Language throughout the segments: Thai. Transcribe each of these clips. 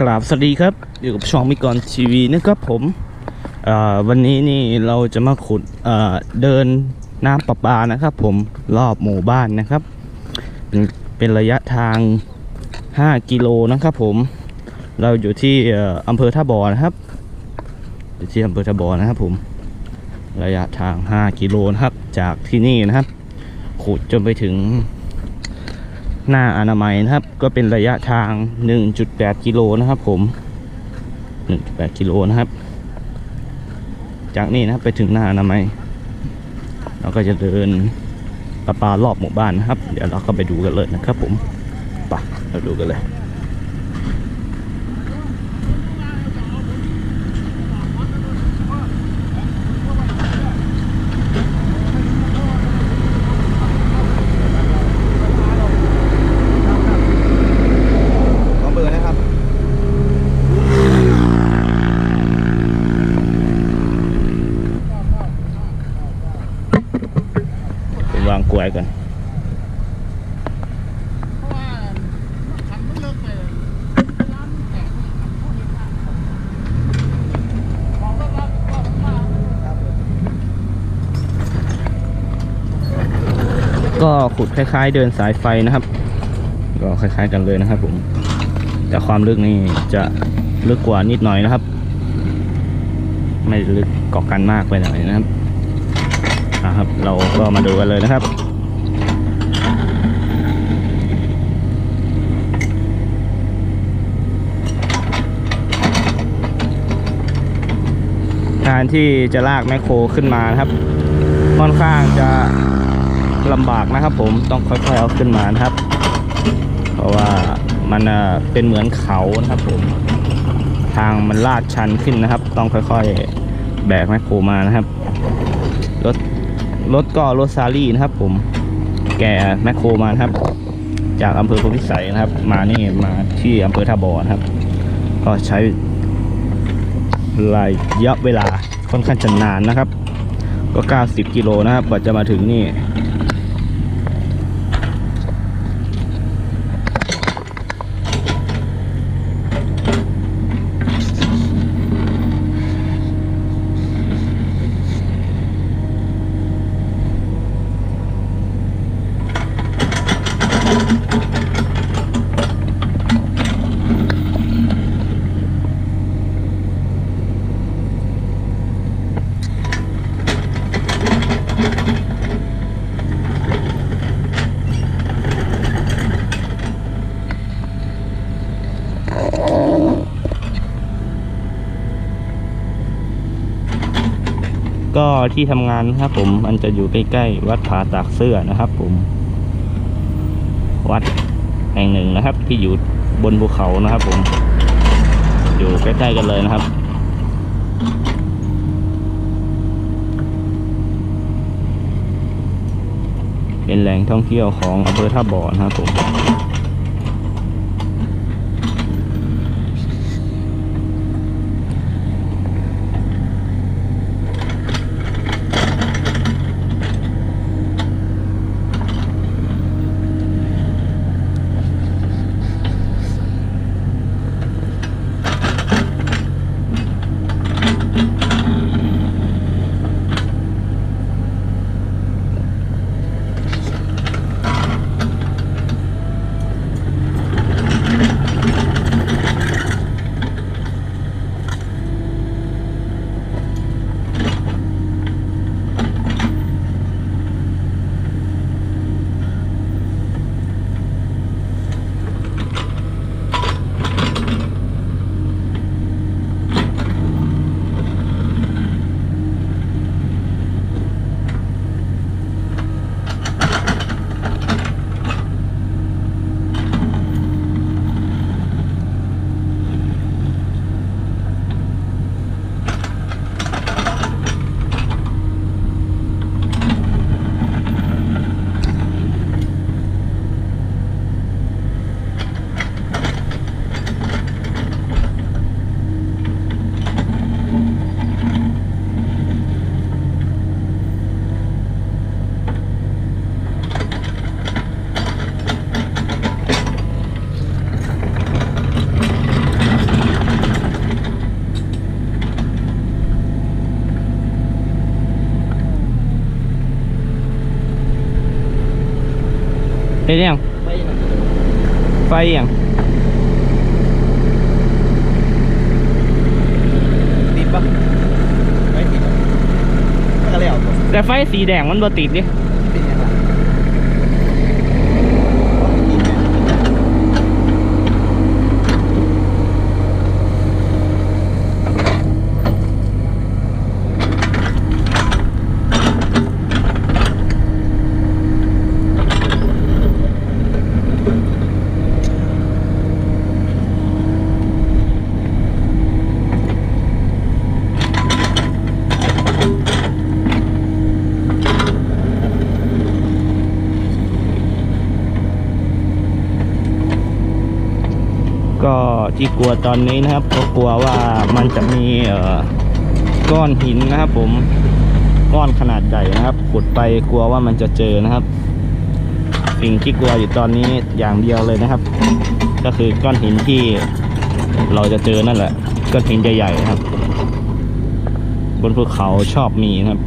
กราบสวัสดีครับ อยู่กับช่องมิกรทีวีนะครับผมวันนี้นี่เราจะมาขุดเเดินน้ำประปานะครับ ผมรอบหมู่บ้านนะครับ เป็นเป็นระยะทาง 5 กิโลนะครับ ผมเราอยู่ที่อออำเภอท่าบ่อนะครับอยู่ที่อำเภอท่าบ่อนะครับผมระยะทาง 5 กิโลนะครับจากที่นี่นะครับ ขุดจนไปถึง หน้าอนามัยนะครับ ก็เป็นระยะทาง 1.8 กิโลนะครับผม 1.8 กิโลนะครับ จากนี้นะครับไปถึงหน้าอนามัย เราก็จะเดินประปารอบหมู่บ้านนะครับ เดี๋ยวเราก็ไปดูกันเลยนะครับผมไปเราดูกันเลย ขอเบอร์นะครับ ผมวางกลวยก่อน เพราะว่าขันมันเลิกไปน้ำแตกขันพวกนี้ค่ะบอกแล้วว่าบอกว่า ก็ขุดคล้าย ๆ เดินสายไฟนะครับ ก็คล้าย ๆ กันเลยนะครับผมแต่ความลึกนี่จะลึกกว่านิดหน่อยนะครับ ไม่ลึกเกาะกันมากไปหน่อยนะครับนะครับ เราก็มาดูกันเลยนะครับการที่จะลากแมคโครขึ้นมานะครับ ค่อนข้างจะ ลำบากนะครับ ผมต้องค่อยๆเอาขึ้นมานะครับ เพราะว่ามันเป็นเหมือนเขานะครับ ผมทางมันลาดชันขึ้นนะครับ ต้องค่อยๆแบกแมคโครมานะครับรถรถก็รถซารี่นะครับ ผมแกแมคโครมานะครับ จากอำเภอพลพิสัยนะครับ มานี่มาที่อำเภอท่าบ่อนะครับ ก็ใช้ระยะเวลาค่อนข้างจะนานนะครับ ก็ 90 กิโลนะครับกว่าจะมาถึงนี่ ก็ ที่ทำงานนะครับ ผมมันจะอยู่ใกล้ๆวัดผาตากเสื้อนะครับ ผม วัดแห่งหนึ่งนะครับ ที่อยู่บนภูเขานะครับ ผม อยู่ใกล้ๆกันเลยนะครับเป็นแหล่งท่องเที่ยวของอำเภอท่าบ่อนะครับผม เห็ยังไฟยังติดปะไม่ติดแต่ไฟสีแดงมันบ่ติดดิ ที่กลัวตอนนี้นะครับ ก็กลัวว่ามันจะมีก้อนหินนะครับ ผมก้อนขนาดใหญ่นะครับขุดไปกลัวว่ามันจะเจอนะครับ สิ่งที่กลัวอยู่ตอนนี้อย่างเดียวเลยนะครับ ก็คือก้อนหินที่เราจะเจอนั่นแหละก้อนหินใหญ่ๆนะครับ บนภูเขาชอบมีนะครับ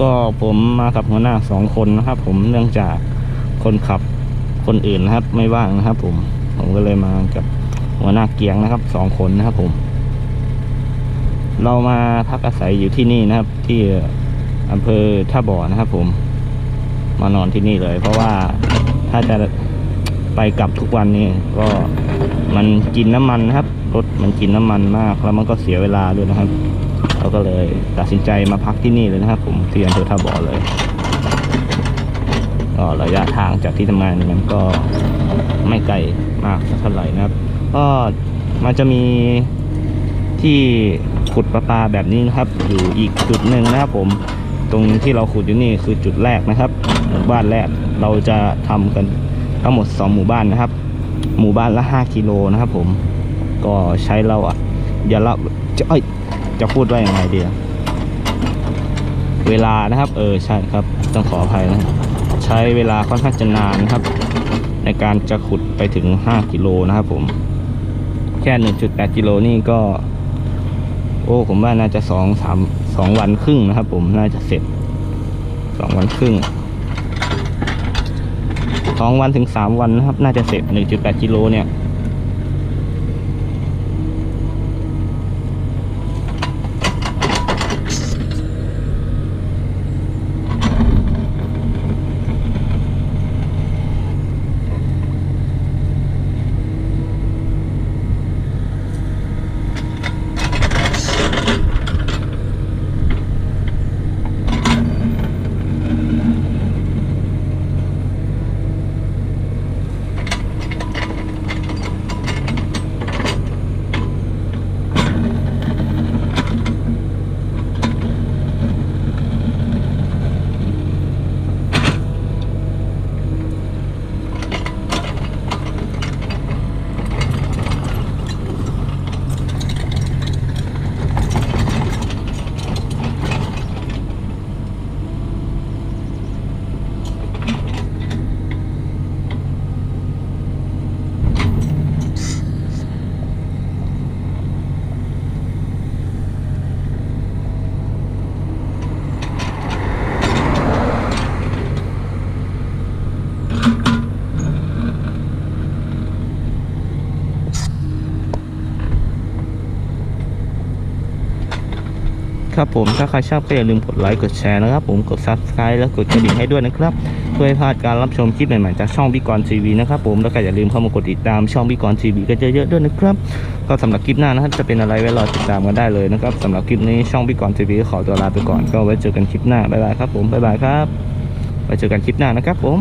ก็ผมมากับหัวหน้าสองคนนะครับ ผมเนื่องจากคนขับคนอื่นนะครับ ไม่ว่างนะครับ ผมผมก็เลยมากับหัวหน้าเกียงนะครับสองคนนะครับ ผม เรามาพักอาศัยอยู่ที่นี่นะครับ ที่อำเภอท่าบ่อนะครับ ผม มานอนที่นี่เลย เพราะว่าถ้าจะไปกลับทุกวันนี้ก็มันกินน้ำมันนะครับรถมันกินน้ำมันมาก แล้วมันก็เสียเวลาด้วยนะครับ เราก็เลยตัดสินใจมาพักที่นี่เลยนะครับผมที่อำเภอท่าบ่อเลยก็ระยะทางจากที่ทำงานมันก็ไม่ไกลมากเท่าไหร่นะครับ ก็มันจะมีที่ขุดประปาแบบนี้นะครับ อยู่อีกจุดหนึ่งนะครับผมตรงที่เราขุดอยู่นี่คือจุดแรกนะครับหมู่บ้านแรกเราจะทำกันทั้งหมดสองหมู่บ้านนะครับ หมู่บ้านละห้ากิโลนะครับผมก็ใช้เราอะอย่าละจะเอ้ย จะพูดว่าอย่างไรดีเวลานะครับ เออใช่ครับ ต้องขออภัยนะใช้เวลาค่อนข้างจะนานนะครับ ในการจะขุดไปถึง 5 กิโลนะครับผม แค่ 1.8 กิโลนี่ก็ โอ้ผมว่าน่าจะสองสามสองวันครึ่งนะครับ ผมน่าจะเสร็จสองวันครึ่งสองวันถึงสามวันนะครับ น่าจะเสร็จ 1.8 กิโลเนี่ย ครับผมถ้าใครชอบก็อย่าลืมกดไลค์กดแชร์นะครับ ผมกด subscribe แล้วกดกระดิ่งให้ด้วยนะครับเพื่อให้พลาดการรับชมคลิปใหม่ๆจากช่องบิกรทีวีนะครับผมแล้วก็อย่าลืมเข้ามากดติดตามช่องบิกรทีวีกันเยอะๆด้วยนะครับก็สำหรับคลิปหน้านะครับจะเป็นอะไรไว้รอติดตามกันได้เลยนะครับสำหรับคลิปนี้ช่องบิกรทีวีขอตัวลาไปก่อนก็ไว้เจอกันคลิปหน้าบ๊ายบายครับผมบ๊ายบายครับไว้เจอกันคลิปหน้านะครับผม